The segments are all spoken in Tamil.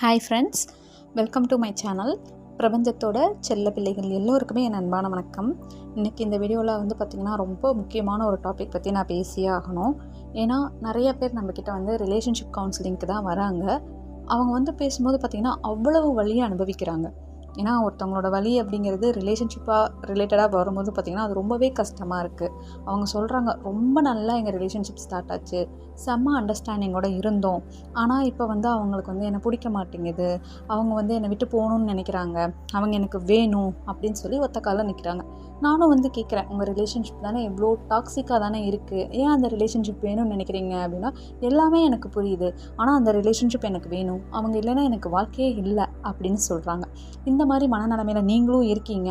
Hi friends welcome to my channel பிரபஞ்சத்தோட செல்ல பிள்ளைகள் எல்லோருக்குமே என் அன்பான வணக்கம். இன்றைக்கி இந்த வீடியோவில் வந்து பார்த்திங்கன்னா ரொம்ப முக்கியமான ஒரு டாபிக் பற்றி நான் பேசியே ஆகணும். ஏன்னா நிறைய பேர் நம்மக்கிட்ட வந்து ரிலேஷன்ஷிப் கவுன்சிலிங்க்கு தான் வராங்க. அவங்க வந்து பேசும்போது பார்த்திங்கன்னா அவ்வளவு வழியை அனுபவிக்கிறாங்க. ஏன்னா ஒருத்தவங்களோட வலி அப்படிங்கிறது ரிலேஷன்ஷிப்பாக ரிலேட்டடாக வரும்போது பார்த்திங்கன்னா அது ரொம்பவே கஷ்டமாக இருக்குது அவங்க சொல்கிறாங்க ரொம்ப நல்லா எங்கள் ரிலேஷன்ஷிப் ஸ்டார்ட் ஆச்சு. செம்ம அண்டர்ஸ்டாண்டிங்கோட இருந்தோம். ஆனால் இப்போ வந்து அவங்களுக்கு வந்து என்னை பிடிக்க மாட்டேங்குது. அவங்க வந்து என்னை விட்டு போகணும்னு நினைக்கிறாங்க. அவங்க எனக்கு வேணும். அப்படின்னு சொல்லி ஒத்த காலில் நிற்கிறாங்க நானும் வந்து கேட்குறேன் உங்கள் ரிலேஷன்ஷிப் தானே எவ்வளோ டாக்ஸிக்காக தானே இருக்குது ஏன் அந்த ரிலேஷன்ஷிப் வேணும்னு நினைக்கிறீங்க? அப்படின்னா எல்லாமே எனக்கு புரியுது. ஆனால் அந்த ரிலேஷன்ஷிப் எனக்கு வேணும். அவங்க இல்லைன்னா எனக்கு வாழ்க்கையே இல்லை அப்படின்னு சொல்கிறாங்க இந்த மாதிரி மனநிலைமையில் நீங்களும் இருக்கீங்க.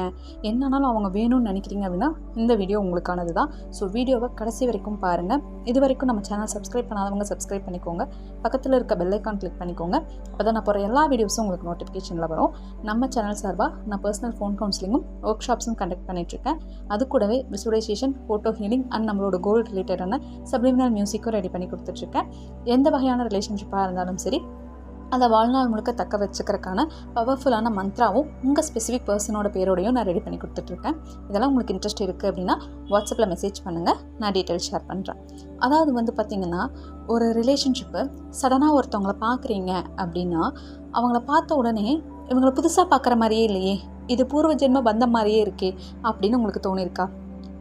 என்னன்னாலும் அவங்க வேணும்னு நினைக்கிறீங்க அப்படின்னா இந்த வீடியோ உங்களுக்கானது தான். ஸோ வீடியோவை கடைசி வரைக்கும் பாருங்கள் இது வரைக்கும் நம்ம சேனல் சப்ஸ்கிரைப் பண்ணாதவங்க சப்ஸ்கிரைப் பண்ணிக்கோங்க. பக்கத்தில் இருக்க பெல்லைக்கான் கிளிக் பண்ணிக்கோங்க. அப்போ தான் நான் போகிற எல்லா வீடியோஸும் உங்களுக்கு நோட்டிஃபிகேஷனில் வரும். நம்ம சேனல் சார்பாக நான் பர்சனல் ஃபோன் கவுன்சிலிங்கும் ஒர்க் ஷாப்ஸும் கண்டக்ட் பண்ணிகிட்ருக்கேன் அது கூடவே விசுவலைசேஷன் ஃபோட்டோ ஹீலிங் அண்ட் நம்மளோட கோல் ரிலேட்டடான சப்ளிமினல் மியூசிக்கும் ரெடி பண்ணி கொடுத்துட்ருக்கேன். எந்த வகையான ரிலேஷன்ஷிப்பாக இருந்தாலும் சரி அதை வாழ்நாள் முழுக்க தக்க வச்சுக்கிறதுக்கான பவர்ஃபுல்லான மந்த்ராவும் உங்கள் ஸ்பெசிஃபிக் பர்சனோட பேரோடையும் நான் ரெடி பண்ணி கொடுத்துட்ருக்கேன். இதெல்லாம் உங்களுக்கு இன்ட்ரெஸ்ட் இருக்குது அப்படின்னா வாட்ஸ்அப்பில் மெசேஜ் பண்ணுங்கள் நான் டீட்டெயில்ஸ் ஷேர் பண்ணுறேன் அதாவது வந்து பார்த்திங்கன்னா ஒரு ரிலேஷன்ஷிப்பு சடனாக ஒருத்தவங்கள பார்க்குறீங்க அப்படின்னா அவங்கள பார்த்த உடனே இவங்களை புதுசாக பார்க்குற மாதிரியே இல்லையே. இது பூர்வ ஜென்ம பந்தம் மாதிரியே இருக்கே அப்படின்னு உங்களுக்கு தோணியிருக்கா?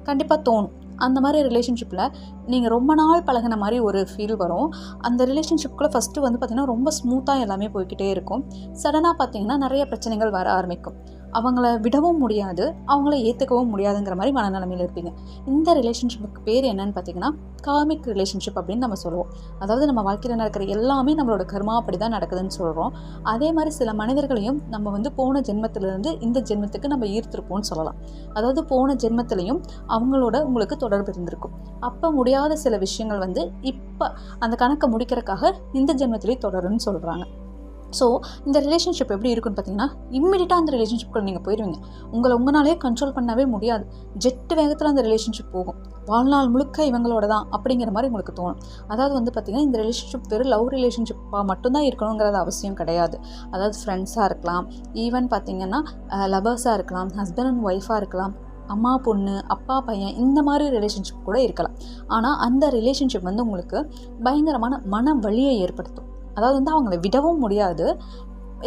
கண்டிப்பாக தோணும். அந்த மாதிரி ரிலேஷன்ஷிப்பில் நீங்கள் ரொம்ப நாள் பழகின மாதிரி ஒரு ஃபீல் வரும். அந்த ரிலேஷன்ஷிப்புக்குள்ளே ஃபஸ்ட்டு வந்து பார்த்திங்கன்னா ரொம்ப ஸ்மூத்தாக எல்லாமே போய்கிட்டே இருக்கும். சடனாக பார்த்தீங்கன்னா நிறைய பிரச்சனைகள் வர ஆரம்பிக்கும். அவங்கள விடவும் முடியாது அவங்கள ஏற்றுக்கவும் முடியாதுங்கிற மாதிரி மனநிலைமையில் இருப்பீங்க. இந்த ரிலேஷன்ஷிப்புக்கு பேர் என்னன்னு பார்த்தீங்கன்னா காமிக் ரிலேஷன்ஷிப் அப்படின்னு நம்ம சொல்லுவோம். அதாவது நம்ம வாழ்க்கையில் நடக்கிற எல்லாமே நம்மளோட கர்மா அப்படி தான் நடக்குதுன்னு சொல்கிறோம் அதே மாதிரி சில மனிதர்களையும் நம்ம வந்து போன ஜென்மத்திலேருந்து இந்த ஜென்மத்துக்கு நம்ம ஈர்த்திருப்போம்னு சொல்லலாம். அதாவது போன ஜென்மத்திலையும் அவங்களோட உங்களுக்கு தொடர்பு இருந்திருக்கும். அப்போ முடியாத சில விஷயங்கள் வந்து இப்போ அந்த கணக்கை முடிக்கிறதுக்காக இந்த ஜென்மத்திலேயே தொடரும்னு சொல்கிறாங்க ஸோ இந்த ரிலேஷன்ஷிப் எப்படி இருக்குன்னு பார்த்தீங்கன்னா இம்மிடியட்டாக அந்த ரிலேஷன்ஷிப்குள்ள நீங்கள் போயிடுவீங்க உங்களை உங்களாலே கண்ட்ரோல் பண்ணவே முடியாது. ஜெட்டு வேகத்தில் அந்த ரிலேஷன்ஷிப் போகும். வாழ்நாள் முழுக்க இவங்களோட தான் அப்படிங்கிற மாதிரி உங்களுக்கு தோணும். அதாவது வந்து பார்த்திங்கன்னா இந்த ரிலேஷன்ஷிப் வெறும் லவ் ரிலேஷன்ஷிப்பாக மட்டும்தான் இருக்கணுங்கிறது அவசியம் கிடையாது. அதாவது ஃப்ரெண்ட்ஸாக இருக்கலாம். ஈவன் பார்த்திங்கன்னா லவர்ஸாக இருக்கலாம். ஹஸ்பண்ட் அண்ட் ஒய்ஃபாக இருக்கலாம். அம்மா பொண்ணு அப்பா பையன் இந்த மாதிரி ரிலேஷன்ஷிப் கூட இருக்கலாம். ஆனால் அந்த ரிலேஷன்ஷிப் வந்து உங்களுக்கு பயங்கரமான மன வலியை ஏற்படுத்தும். அதாவது வந்து அவங்கள விடவும் முடியாது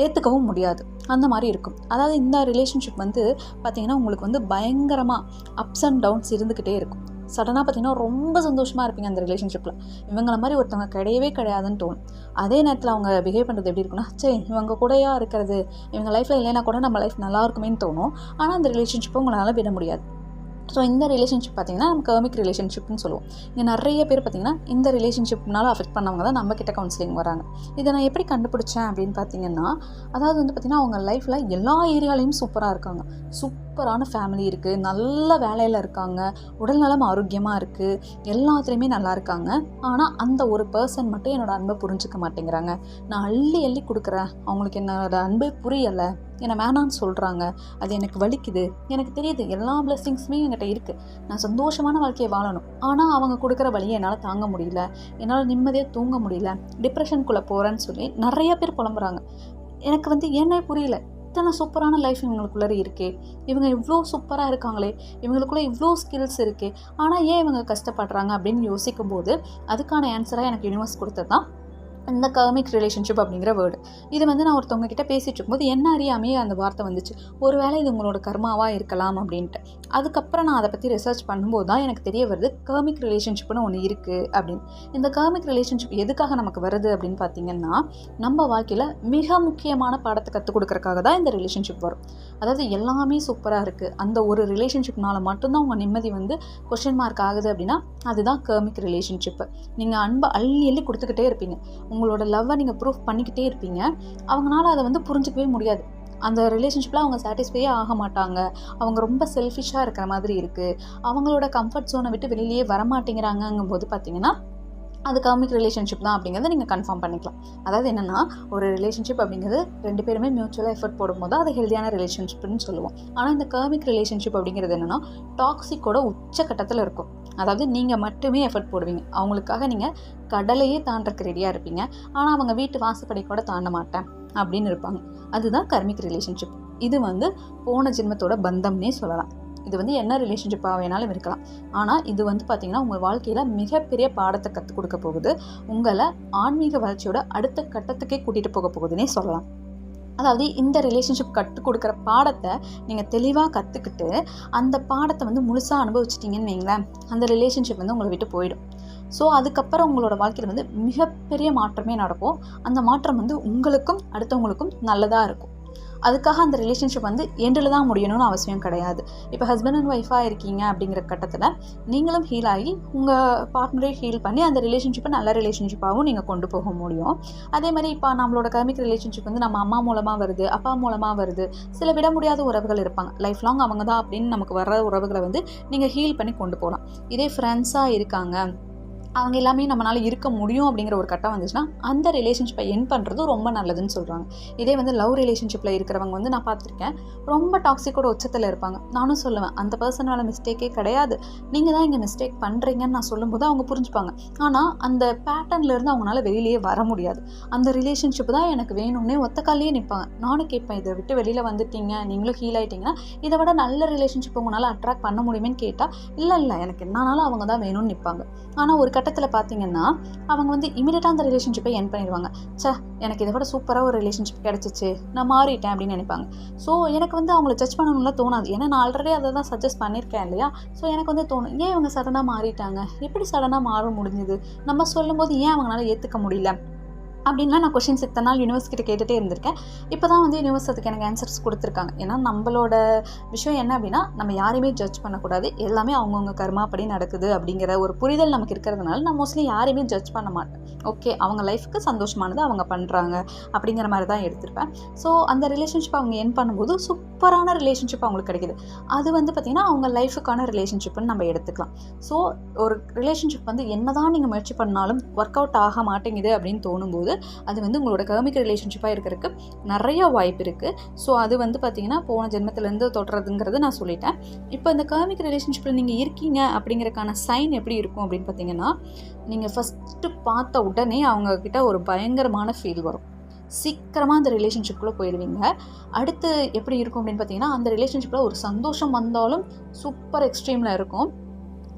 ஏற்றுக்கவும் முடியாது. அந்த மாதிரி இருக்கும். அதாவது இந்த ரிலேஷன்ஷிப் வந்து பார்த்திங்கன்னா உங்களுக்கு வந்து பயங்கரமாக அப்ஸ் அண்ட் டவுன்ஸ் இருந்துக்கிட்டே இருக்கும். சடனாக பார்த்தீங்கன்னா ரொம்ப சந்தோஷமாக இருப்பீங்க அந்த ரிலேஷன்ஷிப்பில் இவங்கள மாதிரி ஒருத்தவங்க கிடையவே கிடையாதுன்னு தோணும். அதே நேரத்தில் அவங்க பிஹேவ் பண்ணுறது எப்படி இருக்குன்னா சே இவங்க கூடயா இருக்கிறது? இவங்க லைஃப்பில் இல்லைனா கூட நம்ம லைஃப் நல்லா இருக்குமேன்னு தோணும். ஆனால் அந்த ரிலேஷன்ஷிப்பை உங்களால் விட முடியாது. ஸோ இந்த ரிலேஷன்ஷிப் பார்த்திங்கன்னா நம்ம கர்மிக் ரிலேஷன்ஷிப்னு சொல்லுவோம். இங்கே நிறைய பேர் பார்த்திங்கன்னா இந்த ரிலேஷன்ஷிப்னால அஃபெக்ட் பண்ணவங்க தான் நம்ம கிட்ட கவுன்சிலிங் வராங்க. இதை நான் எப்படி கண்டுபிடிச்சேன் அப்படின்னு பார்த்தீங்கன்னா அதாவது வந்து பார்த்திங்கன்னா அவங்க லைஃப்பில் எல்லா ஏரியாலையும் சூப்பராக இருக்காங்க. சூப் சூப்பரான ஃபேமிலி இருக்குது நல்ல வேலையில் இருக்காங்க. உடல்நலம் ஆரோக்கியமாக இருக்குது எல்லாத்துலேயுமே நல்லா இருக்காங்க. ஆனால் அந்த ஒரு பர்சன் மட்டும் என்னோடய அன்பை புரிஞ்சுக்க மாட்டேங்கிறாங்க. நான் அள்ளி அள்ளி கொடுக்குறேன். அவங்களுக்கு என்னோடய அன்பே புரியலை. என்னை வேணான்னு சொல்கிறாங்க அது எனக்கு வலிக்குது. எனக்கு தெரியுது. எல்லா பிளெஸ்ஸிங்ஸுமே என்கிட்ட இருக்குது நான் சந்தோஷமான வாழ்க்கையை வாழணும். ஆனால் அவங்க கொடுக்குற வழியை என்னால் தாங்க முடியல. என்னால் நிம்மதியாக தூங்க முடியல. டிப்ரெஷனுக்குள்ளே போகிறேன்னு சொல்லி நிறைய பேர் புலம்புறாங்க. எனக்கு வந்து ஏன்னே புரியல. இத்தனை சூப்பரான லைஃப் இவங்களுக்குள்ளே இருக்கே. இவங்க இவ்வளோ சூப்பராக இருக்காங்களே. இவங்களுக்குள்ளே இவ்வளோ ஸ்கில்ஸ் இருக்கே. ஆனால் ஏன் இவங்க கஷ்டப்படுறாங்க அப்படின்னு யோசிக்கும் போது அதுக்கான ஆன்சராக எனக்கு யூனிவர்ஸ் கொடுத்தது தான் இந்த கர்மிக் ரிலேஷன்ஷிப் அப்படிங்கிற வேர்டு இது வந்து நான் ஒருத்தவங்க கிட்ட பேசிகிட்டு இருக்கும்போது என்ன அறியாமையே அந்த வார்த்தை வந்துச்சு. ஒருவேளை இது உங்களோட கர்மாவாக இருக்கலாம் அப்படின்ட்டு. அதுக்கப்புறம் நான் அதை பற்றி ரிசர்ச் பண்ணும்போது தான் எனக்கு தெரிய வருது கர்மிக் ரிலேஷன்ஷிப்னு ஒன்று இருக்குது அப்படின்னு. இந்த கர்மிக் ரிலேஷன்ஷிப் எதுக்காக நமக்கு வருது அப்படின்னு பார்த்தீங்கன்னா நம்ம வாழ்க்கையில் மிக முக்கியமான பாடத்தை கற்றுக் கொடுக்கறக்காக தான் இந்த ரிலேஷன்ஷிப் வரும். அதாவது எல்லாமே சூப்பராக இருக்குது அந்த ஒரு ரிலேஷன்ஷிப்னால மட்டும்தான் உங்கள் நிம்மதி வந்து கொஷின் மார்க் ஆகுது அப்படின்னா அதுதான் கர்மிக் ரிலேஷன்ஷிப்பு நீங்கள் அன்பை அள்ளி அள்ளி கொடுத்துக்கிட்டே இருப்பீங்க. உங்களோட லவ்வை நீங்கள் ப்ரூஃப் பண்ணிக்கிட்டே இருப்பீங்க. அவங்களால அதை வந்து புரிஞ்சிக்கவே முடியாது. அந்த ரிலேஷன்ஷிப்பில் அவங்க சாட்டிஸ்ஃபையே ஆக மாட்டாங்க. அவங்க ரொம்ப செல்ஃபிஷாக இருக்கிற மாதிரி இருக்குது அவங்களோட கம்ஃபர்ட் ஜோனை விட்டு வெளியிலேயே வரமாட்டேங்கிறாங்கங்கும் போது பார்த்தீங்கன்னா அது காமிக் ரிலேஷன்ஷிப் தான் அப்படிங்கிறத நீங்கள் கன்ஃபார்ம் பண்ணிக்கலாம். அதாவது என்னென்னா ஒரு ரிலேஷன்ஷிப் அப்படிங்கிறது ரெண்டு பேருமே மியூச்சுவலாக எஃபர்ட் போடும்போது அது ஹெல்தியான ரிலேஷன்ஷிப்னு சொல்லுவோம். ஆனால் இந்த காமிக் ரிலேஷன்ஷிப் அப்படிங்கிறது என்னென்னா டாக்ஸிக்கோட உச்சக்கட்டத்தில் இருக்கும். அதாவது நீங்கள் மட்டுமே எஃபர்ட் போடுவீங்க. அவங்களுக்காக நீங்கள் கடலையே தாண்டறக்கு ரெடியாக இருப்பீங்க. ஆனால் அவங்க வீட்டு வாசப்படி கூட தாண்ட மாட்டேன். அப்படின்னு இருப்பாங்க. அதுதான் கர்மிக் ரிலேஷன்ஷிப் இது வந்து போன ஜென்மத்தோட பந்தம்னே சொல்லலாம். இது வந்து என்ன ரிலேஷன்ஷிப்பாக வேணாலும் இருக்கலாம். ஆனால் இது வந்து பார்த்திங்கன்னா உங்கள் வாழ்க்கையில் மிகப்பெரிய பாடத்தை கற்றுக் கொடுக்க போகுது. உங்களை ஆன்மீக வளர்ச்சியோட அடுத்த கட்டத்துக்கே கூட்டிகிட்டு போக போகுதுன்னே சொல்லலாம். அதாவது இந்த ரிலேஷன்ஷிப் கற்றுக் கொடுக்குற பாடத்தை நீங்கள் தெளிவாக கற்றுக்கிட்டு அந்த பாடத்தை வந்து முழுசாக அனுபவிச்சிட்டிங்கன்னு வைங்களேன் அந்த ரிலேஷன்ஷிப் வந்து உங்களை விட்டு போயிடும். ஸோ அதுக்கப்புறம் உங்களோட வாழ்க்கையில் வந்து மிகப்பெரிய மாற்றமே நடக்கும். அந்த மாற்றம் வந்து உங்களுக்கும் அடுத்தவங்களுக்கும் நல்லதாக இருக்கும். அதுக்காக அந்த ரிலேஷன்ஷிப் வந்து எண்டில் தான் முடியணும்னு அவசியம் கிடையாது. இப்போ ஹஸ்பண்ட் அண்ட் ஒய்ஃபாக இருக்கீங்க அப்படிங்கிற கட்டத்தில் நீங்களும் ஹீல் ஆகி உங்கள் பார்ட்னரே ஹீல் பண்ணி அந்த ரிலேஷன்ஷிப்பை நல்ல ரிலேஷன்ஷிப்பாகவும் நீங்கள் கொண்டு போக முடியும். அதே மாதிரி இப்போ நம்மளோட கர்மிக் ரிலேஷன்ஷிப் வந்து நம்ம அம்மா மூலமாக வருது அப்பா மூலமாக வருது. சில விட முடியாத உறவுகள் இருப்பாங்க. லைஃப் லாங் அவங்க தான் அப்படின்னு நமக்கு வர்ற உறவுகளை வந்து நீங்கள் ஹீல் பண்ணி கொண்டு போகலாம். இதே ஃப்ரெண்ட்ஸாக இருக்காங்க அவங்க எல்லாமே நம்மளால் இருக்க முடியும் அப்படிங்கிற ஒரு கட்டம் வந்துச்சுன்னா அந்த ரிலேஷன்ஷிப்பை என் பண்ணுறது ரொம்ப நல்லதுன்னு சொல்கிறாங்க இதே வந்து லவ் ரிலேஷன்ஷிப்பில் இருக்கிறவங்க வந்து நான் பார்த்துருக்கேன் ரொம்ப டாக்ஸிக்கோட உச்சத்தில் இருப்பாங்க. நானும் சொல்லுவேன் அந்த பர்சனால மிஸ்டேக்கே கிடையாது. நீங்கள் தான் இங்கே மிஸ்டேக் பண்ணுறீங்கன்னு நான் சொல்லும்போது அவங்க புரிஞ்சுப்பாங்க. ஆனால் அந்த பேட்டர்ன்லேருந்து அவங்களால வெளியிலேயே வர முடியாது. அந்த ரிலேஷன்ஷிப் தான் எனக்கு வேணும்னே ஒத்த காலையே நிற்பாங்க நானும் கேட்பேன் இதை விட்டு வெளியில் வந்துட்டீங்க நீங்களும் ஹீல் ஆகிட்டீங்கன்னா இதை விட நல்ல ரிலேஷன்ஷிப் உங்களால் அட்ராக்ட் பண்ண முடியுமேன்னு கேட்டால் இல்லை இல்லை எனக்கு என்னன்னாலும் அவங்க தான் வேணும்னு நிற்பாங்க ஆனால் ஒரு கட்டத்தில் பார்த்தீங்கன்னா அவங்க வந்து இமீடியட்டாக அந்த ரிலேஷன்ஷிப்பை என் பண்ணிடுவாங்க. சே எனக்கு இதை விட சூப்பராக ஒரு ரிலேஷன்ஷிப் கிடச்சிச்சு நான் மாறிட்டேன் அப்படின்னு நினைப்பாங்க. ஸோ எனக்கு வந்து அவங்கள ஜட்ஜ் பண்ணணும்லாம் தோணாது. ஏன்னா நான் ஆல்ரெடி அதை தான் சஜஸ்ட் பண்ணியிருக்கேன் இல்லையா? ஸோ எனக்கு வந்து தோணும் ஏன் இவங்க சடனாக மாறிட்டாங்க? எப்படி சடனாக மாற முடிஞ்சுது? நம்ம சொல்லும்போது ஏன் அவங்களால ஏற்றுக்க முடியல? அப்படின்லாம் நான் கொஷின்ஸ் இத்தனை நாள் யூனிவர்ஸ் கிட்ட கேட்டுகிட்டே இருந்திருக்கேன். இப்போ தான் வந்து யூனிவர்ஸ் அதுக்கு எனக்கு ஆன்சர்ஸ் கொடுத்துருக்காங்க. ஏன்னா நம்மளோட விஷயம் என்ன அப்படின்னா நம்ம யாரையுமே ஜட்ஜ் பண்ணக்கூடாது. எல்லாமே அவங்கவுங்க கர்மாப்படி நடக்குது அப்படிங்கிற ஒரு புரிதல் நமக்கு இருக்கிறதுனால நான் மோஸ்ட்லி யாரையுமே ஜட்ஜ் பண்ண மாட்டேன். ஓகே அவங்க லைஃப்க்கு சந்தோஷமானது அவங்க பண்ணுறாங்க அப்படிங்கிற மாதிரி தான் எடுத்திருப்பேன். ஸோ அந்த ரிலேஷன்ஷிப் அவங்க என் பண்ணும்போது சூப்பரான ரிலேஷன்ஷிப் அவங்களுக்கு கிடைக்குது. அது வந்து பார்த்திங்கன்னா அவங்க லைஃபுக்கான ரிலேஷன்ஷிப்னு நம்ம எடுத்துக்கலாம். ஸோ ஒரு ரிலேஷன்ஷிப் வந்து என்ன தான் நீங்கள் முயற்சி பண்ணாலும் ஒர்க் அவுட் ஆக மாட்டேங்குது அப்படின்னு தோணும்போது அது வந்து உங்களோட கர்மிக் ரிலேஷன்ஷிப்பாக இருக்கிறதுக்கு நிறைய வாய்ப்பு இருக்குது ஸோ அது வந்து பார்த்திங்கன்னா போன ஜென்மத்திலேருந்து தொடர்றதுங்கிறது நான் சொல்லிட்டேன். இப்போ இந்த கர்மிக் ரிலேஷன்ஷிப்பில் நீங்கள் இருக்கீங்க அப்படிங்கிறதுக்கான சைன் எப்படி இருக்கும் அப்படின்னு பார்த்தீங்கன்னா நீங்கள் ஃபஸ்ட்டு பார்த்த உடனே அவங்கக்கிட்ட ஒரு பயங்கரமான ஃபீல் வரும். சீக்கிரமாக அந்த ரிலேஷன்ஷிப்பில் போயிடுவீங்க. அடுத்து எப்படி இருக்கும் அப்படின்னு பார்த்தீங்கன்னா அந்த ரிலேஷன்ஷிப்பில் ஒரு சந்தோஷம் வந்தாலும் சூப்பர் எக்ஸ்ட்ரீமில் இருக்கும்.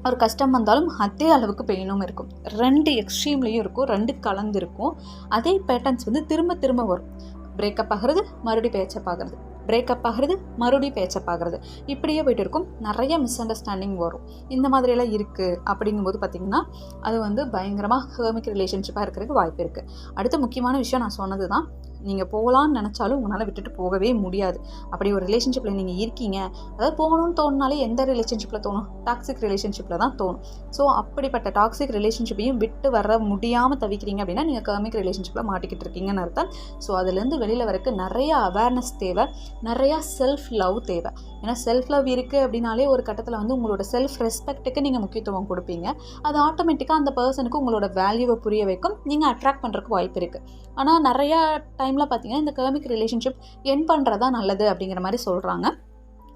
ஒரு கஷ்டம் வந்தாலும் அதே அளவுக்கு பெயினும் இருக்கும். ரெண்டு எக்ஸ்ட்ரீம்லேயும் இருக்கும் ரெண்டு கலந்து இருக்கும். அதே பேட்டர்ன்ஸ் வந்து திரும்ப திரும்ப வரும். பிரேக்கப் ஆகிறது மறுபடியும் பேச்சப் ஆகிறது. பிரேக்கப் ஆகிறது மறுபடியும் பேச்சப் ஆகிறது. இப்படியே போயிட்டு இருக்கும். நிறைய மிஸ் அண்டர்ஸ்டாண்டிங் வரும். இந்த மாதிரியெல்லாம் இருக்குது அப்படிங்கும்போது பார்த்திங்கன்னா அது வந்து பயங்கரமாக ஹேமிக் ரிலேஷன்ஷிப்பாக இருக்கிறதுக்கு வாய்ப்பு இருக்குது அடுத்த முக்கியமான விஷயம் நான் சொன்னது தான் நீங்கள் போகலான்னு நினச்சாலும் உங்களால் விட்டுட்டு போகவே முடியாது. அப்படி ஒரு ரிலேஷன்ஷிப்பில் நீங்கள் இருக்கீங்க. அதாவது போகணும்னு தோணுனாலே எந்த ரிலேஷன்ஷிப்பில் தோணும்? டாக்ஸிக் ரிலேஷன்ஷிப்பில் தான் தோணும். ஸோ அப்படிப்பட்ட டாக்ஸிக் ரிலேஷன்ஷிப்பையும் விட்டு வர முடியாமல் தவிக்கிறீங்க அப்படின்னா நீங்கள் கர்மிக் ரிலேஷன்ஷிப்பில் மாட்டிக்கிட்டு இருக்கீங்கன்னு அர்த்தம். ஸோ அதுலேருந்து வெளியில் வரக்கு நிறைய அவேர்னஸ் தேவை. நிறையா செல்ஃப் லவ் தேவை. ஏன்னா செல்ஃப் லவ் இருக்குது அப்படின்னாலே ஒரு கட்டத்தில் வந்து உங்களோட செல்ஃப் ரெஸ்பெக்ட்டுக்கு நீங்கள் முக்கியத்துவம் கொடுப்பீங்க. அது ஆட்டோமேட்டிக்காக அந்த பர்சனுக்கு உங்களோட வேல்யூவை புரிய வைக்கும். நீங்கள் அட்ராக்ட் பண்ணுறதுக்கு வாய்ப்பு இருக்குது ஆனால் நிறையா டைம் டைமில் பார்த்தீங்கன்னா இந்த கர்மிக் ரிலேஷன்ஷிப் என் பண்ணுறதா நல்லது அப்படிங்கிற மாதிரி சொல்கிறாங்க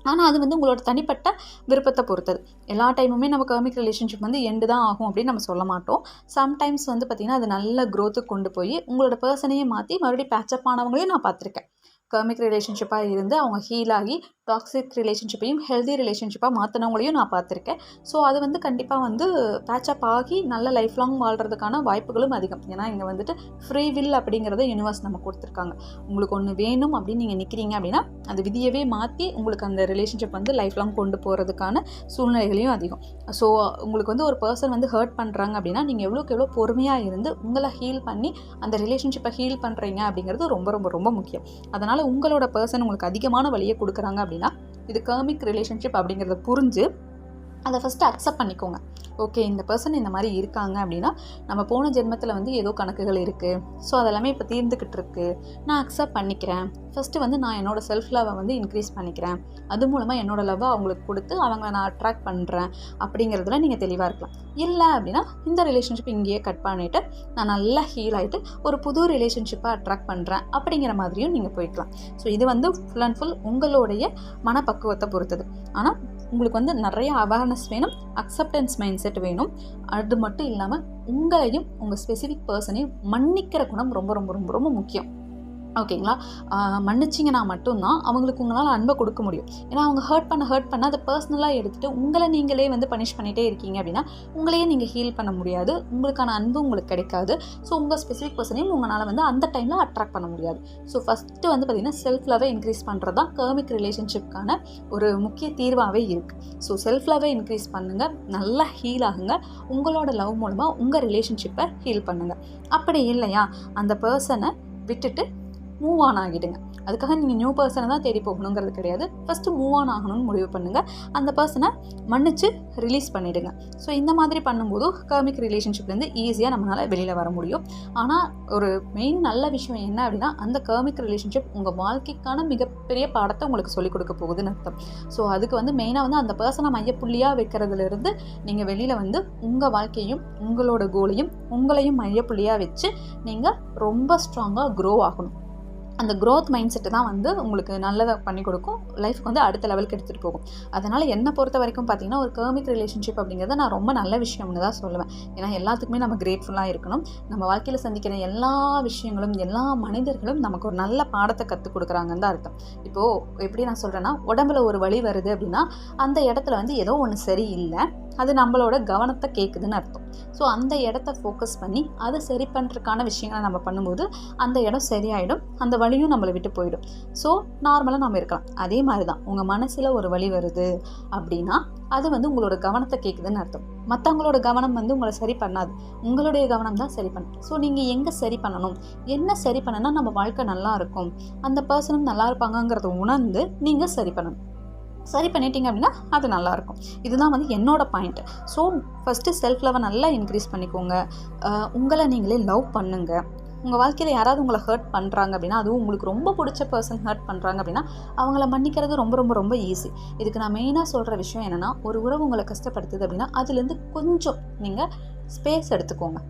ஆனால் அது வந்து உங்களோட தனிப்பட்ட விருப்பத்தை பொறுத்தது. எல்லா டைமுமே நம்ம கர்மிக் ரிலேஷன்ஷிப் வந்து எண்டு தான் ஆகும் அப்படின்னு நம்ம சொல்ல மாட்டோம். சம்டைம்ஸ் வந்து பார்த்திங்கன்னா அது நல்ல க்ரோத்துக்கு கொண்டு போய் உங்களோட பர்சனையே மாற்றி மறுபடியும் பேச்சப் ஆனவங்களையும் நான் பார்த்துருக்கேன். கர்மிக் ரிலேஷன்ஷிப்பாக இருந்து அவங்க ஹீல் ஆகி டாக்ஸிக் ரிலேஷன்ஷிப்பையும் ஹெல்தி ரிலேஷன்ஷிப்பாக மாற்றினவங்களையும் நான் பார்த்துருக்கேன். ஸோ அது வந்து கண்டிப்பாக வந்து பேச்சப் ஆகி நல்ல லைஃப் லாங் வாழ்கிறதுக்கான வாய்ப்புகளும் அதிகம். ஏன்னா இங்கே வந்துட்டு ஃப்ரீ வில் அப்படிங்கிறத யூனிவர்ஸ் நம்ம கொடுத்துருக்காங்க. உங்களுக்கு ஒன்று வேணும் அப்படின்னு நீங்கள் நிற்கிறீங்க அப்படின்னா அந்த விதியவே மாற்றி உங்களுக்கு அந்த ரிலேஷன்ஷிப் வந்து லைஃப் லாங் கொண்டு போகிறதுக்கான சூழ்நிலைகளையும் அதிகம். ஸோ உங்களுக்கு வந்து ஒரு பர்சன் வந்து ஹர்ட் பண்ணுறாங்க அப்படின்னா நீங்கள் எவ்வளோக்கு எவ்வளோ பொறுமையாக இருந்து உங்களை ஹீல் பண்ணி அந்த ரிலேஷன்ஷிப்பை ஹீல் பண்ணுறீங்க அப்படிங்கிறது ரொம்ப ரொம்ப ரொம்ப முக்கியம். அதனால் உங்களோட பர்சன் உங்களுக்கு அதிகமான வழியை கொடுக்குறாங்க அப்படின்னா இது கர்மிக் ரிலேஷன்ஷிப் அப்படிங்கிறத புரிஞ்சு அதை ஃபஸ்ட்டு அக்செப்ட் பண்ணிக்கோங்க. ஓகே இந்த பர்சன் இந்த மாதிரி இருக்காங்க அப்படின்னா நம்ம போன ஜென்மத்தில் வந்து ஏதோ கணக்குகள் இருக்குது ஸோ அதெல்லாமே இப்போ தீர்ந்துக்கிட்டு இருக்கு. நான் அக்செப்ட் பண்ணிக்கிறேன். ஃபஸ்ட்டு வந்து நான் என்னோடய செல்ஃப் லவ்வை வந்து இன்க்ரீஸ் பண்ணிக்கிறேன். அது மூலமாக என்னோடய லவ்வை அவங்களுக்கு கொடுத்து அவங்கள நான் அட்ராக்ட் பண்ணுறேன் அப்படிங்கிறதுல நீங்கள் தெளிவாக இருக்கலாம். இல்லை அப்படின்னா இந்த ரிலேஷன்ஷிப் இங்கேயே கட் பண்ணிவிட்டு நான் நல்லா ஹீல் ஆகிட்டு ஒரு புது ரிலேஷன்ஷிப்பை அட்ராக்ட் பண்ணுறேன் அப்படிங்கிற மாதிரியும் நீங்கள் போய்க்கலாம். ஸோ இது வந்து ஃபுல் அண்ட் ஃபுல் உங்களுடைய மனப்பக்குவத்தை பொறுத்தது. ஆனால் உங்களுக்கு வந்து நிறைய அவேர்னஸ் வேணும் அக்செப்டன்ஸ் மைண்ட் செட் வேணும். அது மட்டும் இல்லாமல் உங்களையும் உங்கள் ஸ்பெசிஃபிக் பர்சனையும் மன்னிக்கிற குணம் ரொம்ப ரொம்ப ரொம்ப ரொம்ப முக்கியம். ஓகேங்களா? மன்னிச்சிங்கன்னா மட்டும்தான் அவங்களுக்கு உங்களால் அன்பை கொடுக்க முடியும். ஏன்னா அவங்க ஹர்ட் பண்ண ஹர்ட் பண்ண அதை பர்சனலாக எடுத்துகிட்டு உங்களை நீங்களே வந்து பனிஷ் பண்ணிகிட்டே இருக்கீங்க அப்படின்னா உங்களையே நீங்கள் ஹீல் பண்ண முடியாது. உங்களுக்கான அன்பு உங்களுக்கு கிடைக்காது. ஸோ உங்கள் ஸ்பெசிஃபிக் பர்சனையும் உங்களால் வந்து அந்த டைமில் அட்ராக்ட் பண்ண முடியாது. ஸோ ஃபஸ்ட்டு வந்து பார்த்திங்கன்னா செல்ஃப் லவ்வை இன்க்ரீஸ் பண்ணுறது தான் கர்மிக் ரிலேஷன்ஷிப்க்கான ஒரு முக்கிய தீர்வாகவே இருக்குது ஸோ செல்ஃப் லவ்வை இன்க்ரீஸ் பண்ணுங்கள் நல்லா ஹீல் ஆகுங்க. உங்களோட லவ் மூலமாக உங்கள் ரிலேஷன்ஷிப்பை ஹீல் பண்ணுங்கள் அப்படி இல்லையா? அந்த பர்சனை விட்டுட்டு மூவ் ஆன் ஆகிடுங்க. அதுக்காக நீங்கள் நியூ பர்சனை தான் தேடி போகணுங்கிறது கிடையாது. ஃபஸ்ட்டு மூவ் ஆன் ஆகணும்னு முடிவு பண்ணுங்கள் அந்த பர்சனை மன்னிச்சு ரிலீஸ் பண்ணிவிடுங்க ஸோ இந்த மாதிரி பண்ணும்போது கர்மிக் ரிலேஷன்ஷிப்லேருந்து ஈஸியாக நம்மளால் வெளியில் வர முடியும். ஆனால் ஒரு மெயின் நல்ல விஷயம் என்ன அப்படின்னா அந்த கர்மிக் ரிலேஷன்ஷிப் உங்கள் வாழ்க்கைக்கான மிகப்பெரிய பாடத்தை உங்களுக்கு சொல்லிக் கொடுக்க போகுதுன்னு அர்த்தம். ஸோ அதுக்கு வந்து மெயினாக வந்து அந்த பர்சனை மையப்புள்ளியாக வைக்கிறதுலேருந்து நீங்கள் வெளியில் வந்து உங்கள் வாழ்க்கையும் உங்களோட கோலையும் உங்களையும் மையப்புள்ளியாக வச்சு நீங்கள் ரொம்ப ஸ்ட்ராங்காக க்ரோ ஆகணும். அந்த க்ரோத் மைண்ட் செட்டு தான் வந்து உங்களுக்கு நல்லதாக பண்ணி கொடுக்கும். லைஃப்க்கு வந்து அடுத்த லெவலுக்கு எடுத்துகிட்டு போகும். அதனால் என்னை பொறுத்த வரைக்கும் பார்த்தீங்கன்னா ஒரு கர்மிக் ரிலேஷன்ஷிப் அப்படிங்கிறத நான் ரொம்ப நல்ல விஷயம்னு தான் சொல்லுவேன். ஏன்னா எல்லாத்துக்குமே நம்ம கிரேட்ஃபுல்லாக இருக்கணும். நம்ம வாழ்க்கையில் சந்திக்கிற எல்லா விஷயங்களும் எல்லா மனிதர்களும் நமக்கு ஒரு நல்ல பாடத்தை கற்றுக் கொடுக்குறாங்கன்னு தான் அர்த்தம். இப்போது எப்படி நான் சொல்கிறேன்னா உடம்புல ஒரு வழி வருது அப்படின்னா அந்த இடத்துல வந்து ஏதோ ஒன்று சரியில்லை. அது நம்மளோட கவனத்தை கேட்குதுன்னு அர்த்தம். ஸோ அந்த இடத்த ஃபோக்கஸ் பண்ணி அதை சரி பண்ணுறதுக்கான விஷயங்களை நம்ம பண்ணும்போது அந்த இடம் சரியாயிடும். அந்த வழியும் நம்மளை விட்டு போயிடும். ஸோ நார்மலாக நம்ம இருக்கலாம். அதே மாதிரி தான் உங்கள் மனசில் ஒரு வழி வருது அப்படின்னா அது வந்து உங்களோட கவனத்தை கேட்குதுன்னு அர்த்தம். மற்றவங்களோட கவனம் வந்து உங்களை சரி பண்ணாது. உங்களுடைய கவனம் தான் சரி பண்ணும் ஸோ நீங்கள் எங்கே சரி பண்ணணும்? என்ன சரி பண்ணனா நம்ம வாழ்க்கை நல்லா இருக்கும். அந்த பர்சனும் நல்லா இருப்பாங்கங்கிறத உணர்ந்து நீங்கள் சரி பண்ணணும். சரி பண்ணிட்டீங்க அப்படின்னா அது நல்லாயிருக்கும் இதுதான் வந்து என்னோட பாயிண்ட் ஸோ ஃபஸ்ட்டு செல்ஃப் லவ்வை நல்லா இன்க்ரீஸ் பண்ணிக்கோங்க. உங்களை நீங்களே லவ் பண்ணுங்கள் உங்கள் வாழ்க்கையில் யாராவது உங்களை ஹர்ட் பண்ணுறாங்க அப்படின்னா அதுவும் உங்களுக்கு ரொம்ப பிடிச்ச பர்சன் ஹர்ட் பண்ணுறாங்க அப்படின்னா அவங்கள மன்னிக்கிறது ரொம்ப ரொம்ப ரொம்ப ஈஸி இதுக்கு நான் மெயினாக சொல்கிற விஷயம் என்னென்னா ஒரு உறவு உங்களை கஷ்டப்படுத்துது அப்படின்னா அதுலேருந்து கொஞ்சம் நீங்கள் ஸ்பேஸ் எடுத்துக்கோங்க.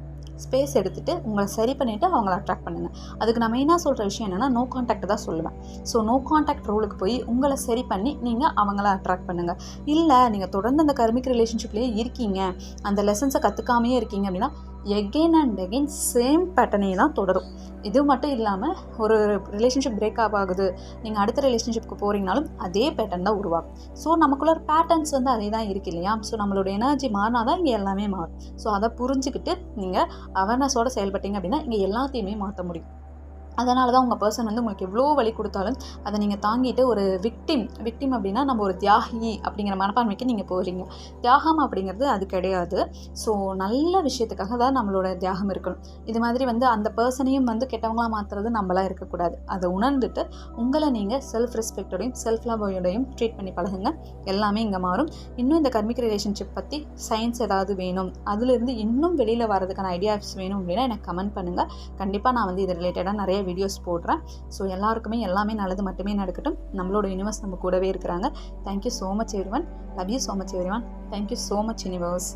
ஸ்பேஸ் எடுத்துகிட்டு உங்களை சரி பண்ணிவிட்டு அவங்கள அட்ராக்ட் பண்ணுங்கள் அதுக்கு நான் மெயினாக சொல்கிற விஷயம் என்னென்னா நோ காண்டாக்ட் தான் சொல்லுவேன். ஸோ நோ காண்டாக்ட் ரூலுக்கு போய் உங்களை சரி பண்ணி நீங்கள் அவங்கள அட்ராக்ட் பண்ணுங்கள் இல்லை நீங்கள் தொடர்ந்து அந்த கர்மிக் ரிலேஷன்ஷிப்லேயே இருக்கீங்க அந்த லெசன்ஸை கற்றுக்காமையே இருக்கீங்க அப்படின்னா எகெயின் அண்ட் எகெயின் சேம் பேட்டர்னே தான் தொடரும். இது மட்டும் இல்லாமல் ஒரு ரிலேஷன்ஷிப் பிரேக்அப் ஆகுது. நீங்கள் அடுத்த ரிலேஷன்ஷிப்புக்கு போகிறீங்கனாலும் அதே பேட்டர்ன் தான் உருவாகும். ஸோ நமக்குள்ள பேட்டர்ன்ஸ் வந்து அதே தான் இருக்கு இல்லையா? ஸோ நம்மளோட எனர்ஜி மாறினா தான் இங்கே எல்லாமே மாறும். ஸோ அதை புரிஞ்சுக்கிட்டு நீங்கள் அவேர்னஸோடு செயல்பட்டீங்க அப்படின்னா இங்கே எல்லாத்தையுமே மாற்ற முடியும். அதனால தான் உங்கள் பர்சன் வந்து உங்களுக்கு எவ்வளோ வழி கொடுத்தாலும் அதை நீங்கள் தாங்கிட்டு ஒரு விக்டிம் விக்டிம் அப்படின்னா நம்ம ஒரு தியாகி அப்படிங்கிற மனப்பான்மைக்கு நீங்கள் போகிறீங்க தியாகம் அப்படிங்கிறது அது கிடையாது. ஸோ நல்ல விஷயத்துக்காக தான் நம்மளோட தியாகம் இருக்கணும். இது மாதிரி வந்து அந்த பர்சனையும் வந்து கெட்டவங்களாக மாற்றுறது நம்மளாம் இருக்கக்கூடாது. அதை உணர்ந்துட்டு உங்களை நீங்கள் செல்ஃப் ரெஸ்பெக்டோடையும் செல்ஃப் லவோடையும் ட்ரீட் பண்ணி பழகுங்க. எல்லாமே இங்கே மாறும். இன்னும் இந்த கர்மிக் ரிலேஷன்ஷிப் பற்றி சயின்ஸ் ஏதாவது வேணும் அதுலேருந்து இன்னும் வெளியில் வரதுக்கான ஐடியாஸ் வேணும் அப்படின்னா எனக்கு கமெண்ட் பண்ணுங்கள் கண்டிப்பாக நான் வந்து இது ரிலேட்டடாக நிறைய வீடியோஸ் போடுறேன். ஸோ எல்லாருக்குமே எல்லாமே நல்லது மட்டுமே நடக்கட்டும். நம்மளோட யூனிவர்ஸ் நம்ம கூடவே இருக்கிறாங்க. Thank you so much everyone love you so much everyone thank you so much universe